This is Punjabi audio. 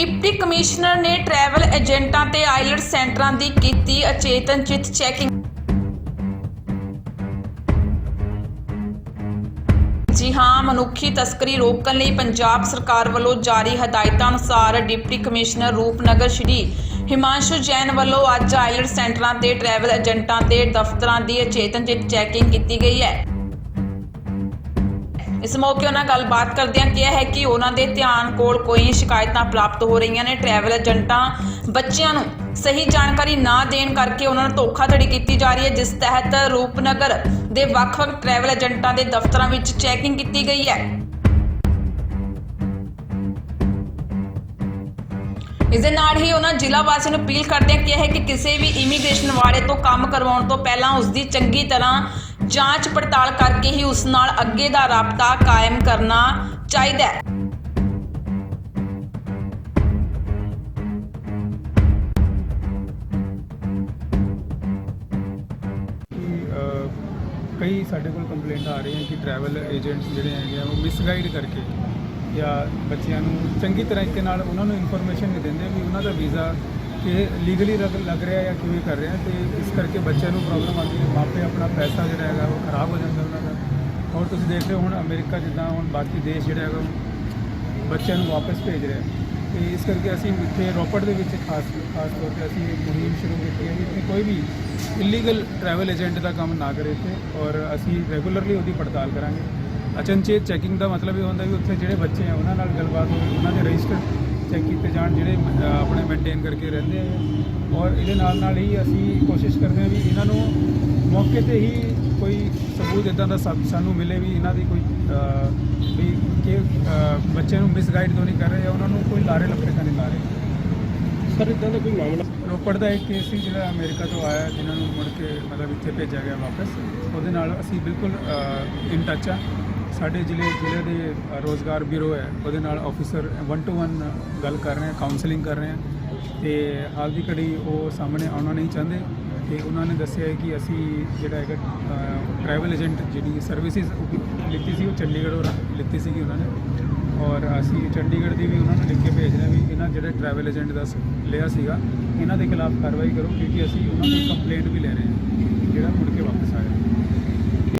ਡਿਪਟੀ ਕਮਿਸ਼ਨਰ ਨੇ ਟਰੈਵਲ ਏਜੰਟਾਂ ਤੇ ਆਈਲਟ ਸੈਂਟਰਾਂ ਦੀ ਕੀਤੀ ਅਚੇਤਨ ਚਿਤ ਚੈਕਿੰਗ। ਜੀ ਹਾਂ, ਮਨੁੱਖੀ ਤਸਕਰੀ ਰੋਕਣ ਲਈ ਪੰਜਾਬ ਸਰਕਾਰ ਵੱਲੋਂ ਜਾਰੀ ਹਦਾਇਤਾਂ ਅਨੁਸਾਰ ਡਿਪਟੀ ਕਮਿਸ਼ਨਰ ਰੂਪਨਗਰ ਸ਼੍ਰੀ ਹਿਮਾਂਸ਼ੂ ਜੈਨ ਵੱਲੋਂ ਅੱਜ ਆਈਲਟ ਸੈਂਟਰਾਂ ਤੇ ਟਰੈਵਲ ਏਜੰਟਾਂ ਤੇ ਦਫ਼ਤਰਾਂ ਦੀ ਅਚੇਤਨ ਚਿਤ ਚੈਕਿੰਗ ਕੀਤੀ ਗਈ ਹੈ। ਇਸ ਮੌਕੇ ਉਹਨਾਂ ਗੱਲਬਾਤ ਕਰਦਿਆਂ ਕਿਹਾ ਹੈ ਕਿ ਉਹਨਾਂ ਦੇ ਧਿਆਨ ਕੋਲ ਕੋਈ ਸ਼ਿਕਾਇਤਾਂ ਪ੍ਰਾਪਤ ਹੋ ਰਹੀਆਂ ਨੇ ਟਰੈਵਲ ਏਜੰਟਾਂ ਬੱਚਿਆਂ ਨੂੰ ਸਹੀ ਜਾਣਕਾਰੀ ਨਾ ਦੇਣ ਕਰਕੇ ਉਹਨਾਂ ਨੂੰ ਧੋਖਾਧੜੀ ਕੀਤੀ ਜਾ ਰਹੀ ਹੈ, ਜਿਸ ਤਹਿਤ ਰੂਪਨਗਰ ਦੇ ਵੱਖ-ਵੱਖ ਟਰੈਵਲ ਏਜੰਟਾਂ ਦੇ ਦਫ਼ਤਰਾਂ ਵਿੱਚ ਚੈਕਿੰਗ ਕੀਤੀ ਗਈ ਹੈ। ਇਸ ਦੇ ਨਾਲ ਹੀ ਉਹਨਾਂ ਜ਼ਿਲ੍ਹਾ ਵਾਸੀਆਂ ਨੂੰ ਅਪੀਲ ਕਰਦਿਆਂ ਕਿਹਾ ਹੈ ਕਿ ਕਿਸੇ ਵੀ ਇਮੀਗ੍ਰੇਸ਼ਨ ਵਾਲੇ ਤੋਂ ਕੰਮ ਕਰਵਾਉਣ ਤੋਂ ਪਹਿਲਾਂ ਉਸ ਦੀ ਚੰਗੀ ਤਰ੍ਹਾਂ ਜਾਂਚ ਪੜਤਾਲ ਕਰਕੇ ਹੀ ਉਸ ਨਾਲ ਅੱਗੇ ਦਾ ਰਾਬਤਾ ਕਾਇਮ ਕਰਨਾ ਚਾਹੀਦਾ ਹੈ। ਕਈ ਸਾਡੇ ਕੋਲ ਕੰਪਲੇਂਟ ਆ ਰਹੀ ਹੈ ਕਿ ਟਰੈਵਲ ਏਜੰਟਸ ਜਿਹੜੇ ਹੈਗੇ ਆ, ਉਹ ਮਿਸਗਾਈਡ ਕਰਕੇ ਜਾਂ ਬੱਚਿਆਂ ਨੂੰ ਚੰਗੀ ਤਰੀਕੇ ਨਾਲ ਉਹਨਾਂ ਨੂੰ ਇਨਫੋਰਮੇਸ਼ਨ ਨਹੀਂ ਦਿੰਦੇ ਵੀ ਉਹਨਾਂ ਦਾ ਵੀਜ਼ਾ ਕਿ ਲੀਗਲੀ ਲੱਗ ਰਿਹਾ ਜਾਂ ਕਿਵੇਂ ਕਰ ਰਿਹਾ ਤੇ ਇਸ ਕਰਕੇ ਬੱਚਿਆਂ ਨੂੰ ਪ੍ਰੋਬਲਮ ਆਉਂਦੀ ਹੈ। ਮਾਪੇ ਆਪਣਾ ਪੈਸਾ ਜਿਹੜਾ ਹੈਗਾ ਉਹ ਖਰਾਬ ਹੋ ਜਾਂਦਾ ਉਹਨਾਂ ਦਾ। ਔਰ ਤੁਸੀਂ ਦੇਖ ਰਹੇ ਹੋ ਹੁਣ ਅਮਰੀਕਾ ਜਿੱਦਾਂ ਹੁਣ ਬਾਕੀ ਦੇਸ਼ ਜਿਹੜਾ ਹੈਗਾ ਉਹ ਬੱਚਿਆਂ ਨੂੰ ਵਾਪਸ ਭੇਜ ਰਿਹਾ। ਤੇ ਇਸ ਕਰਕੇ ਅਸੀਂ ਇੱਥੇ ਰੋਪੜ ਦੇ ਵਿੱਚ ਖਾਸ ਖਾਸ ਤੌਰ ਤੇ ਅਸੀਂ ਇੱਕ ਮੁਹਿੰਮ ਸ਼ੁਰੂ ਕੀਤੀ ਹੈ ਕਿ ਕੋਈ ਵੀ ਇਲੀਗਲ ਟਰੈਵਲ ਏਜੰਟ ਦਾ ਕੰਮ ਨਾ ਕਰੇ ਇੱਥੇ ਔਰ ਅਸੀਂ ਰੈਗੂਲਰਲੀ ਉਹਦੀ ਪੜਤਾਲ ਕਰਾਂਗੇ। ਅਚਨਚੇਤ ਚੈਕਿੰਗ ਦਾ ਮਤਲਬ ਇਹ ਹੁੰਦਾ ਵੀ ਉੱਥੇ ਜਿਹੜੇ ਬੱਚੇ ਆ ਉਹਨਾਂ ਨਾਲ ਗੱਲਬਾਤ ਹੋਵੇ, ਉਹਨਾਂ ਦੇ ਰਜਿਸਟਰ ਚੈੱਕ ਕੀਤੇ ਜਾਣ ਜਿਹੜੇ ਆਪਣੇ ਮੇਨਟੇਨ ਕਰਕੇ ਰਹਿੰਦੇ ਆ ਔਰ ਇਹਦੇ ਨਾਲ ਨਾਲ ਹੀ ਅਸੀਂ ਕੋਸ਼ਿਸ਼ ਕਰਦੇ ਹਾਂ ਵੀ ਇਹਨਾਂ ਨੂੰ ਮੌਕੇ ਤੇ ਹੀ ਕੋਈ ਸਬੂਤ ਇਦਾਂ ਦਾ ਸਾਨੂੰ ਮਿਲੇ ਵੀ ਇਹਨਾਂ ਦੀ ਕੋਈ ਵੀ ਕਿ ਅ, ਬੱਚਿਆਂ ਨੂੰ ਮਿਸਗਾਈਡ ਤੋਂ ਨਹੀਂ ਕਰ ਰਹੇ ਉਹਨਾਂ ਨੂੰ ਕੋਈ ਲਾਰੇ ਲੱਪੇ ਤਾਂ ਨਹੀਂ ਲਾ ਰਹੇ। ਸਰ ਇਦਾਂ ਦਾ ਕੋਈ ਮਾਮਲਾ? ਰੋਪੜ ਦਾ ਇੱਕ ਕੇਸ ਸੀ ਜਿਹੜਾ ਅਮਰੀਕਾ ਤੋਂ ਆਇਆ ਜਿਨ੍ਹਾਂ ਨੂੰ ਮੁੜ ਕੇ ਮਤਲਬ ਇੱਥੇ ਭੇਜਿਆ ਗਿਆ ਵਾਪਸ। ਉਹਦੇ ਨਾਲ ਅਸੀਂ ਬਿਲਕੁਲ ਇਨ ਟੱਚ ਆ। ਸਾਡੇ ਜ਼ਿਲ੍ਹੇ ਜ਼ਿਲ੍ਹੇ ਦੇ ਅ, ਰੋਜ਼ਗਾਰ ਬਿਊਰੋ ਹੈ। ਉਹਦੇ ਨਾਲ ਆਫੀਸਰ 1 ਟੂ 1 ਗੱਲ ਕਰ ਰਹੇ ਹਾਂ ਕਾਉਂਸਲਿੰਗ ਕਰ ਰਹੇ ਹਾਂ। ਤੇ ਹਾਲ ਦੀ ਘੜੀ ਉਹ ਸਾਹਮਣੇ ਆਉਣਾ ਨਹੀਂ ਚਾਹੁੰਦੇ। ਤੇ ਉਹਨਾਂ ਨੇ ਦੱਸਿਆ ਹੈ ਕਿ ਅਸੀਂ ਜਿਹੜਾ ਹੈਗਾ ਟਰੈਵਲ ਏਜੰਟ ਜਿਹੜੀ ਸਰਵਿਸਿਜ਼ ਲਿੱਤੀ ਸੀ ਉਹ ਚੰਡੀਗੜ੍ਹੋਂ ਲਿੱਤੀ ਸੀਗੀ ਉਹਨਾਂ ਨੇ। ਔਰ ਅਸੀਂ ਚੰਡੀਗੜ੍ਹ ਦੀ ਵੀ ਉਹਨਾਂ ਨੂੰ ਲਿਖ ਕੇ ਭੇਜ ਹਾਂ ਵੀ ਇਹਨਾਂ ਜਿਹੜੇ ਟਰੈਵਲ ਏਜੰਟ ਦਾ ਸ- ਲਿਆ ਸੀਗਾ ਇਹਨਾਂ ਦੇ ਖਿਲਾਫ ਕਾਰਵਾਈ ਕਰੋ ਕਿਉਂਕਿ ਅਸੀਂ ਉਹਨਾਂ ਨੂੰ ਕੰਪਲੇਂਟ ਵੀ ਲੈ ਰਹੇ ਹਾਂ ਜਿਹੜਾ ਮੁੜ ਕੇ ਵਾਪਸ ਆਇਆ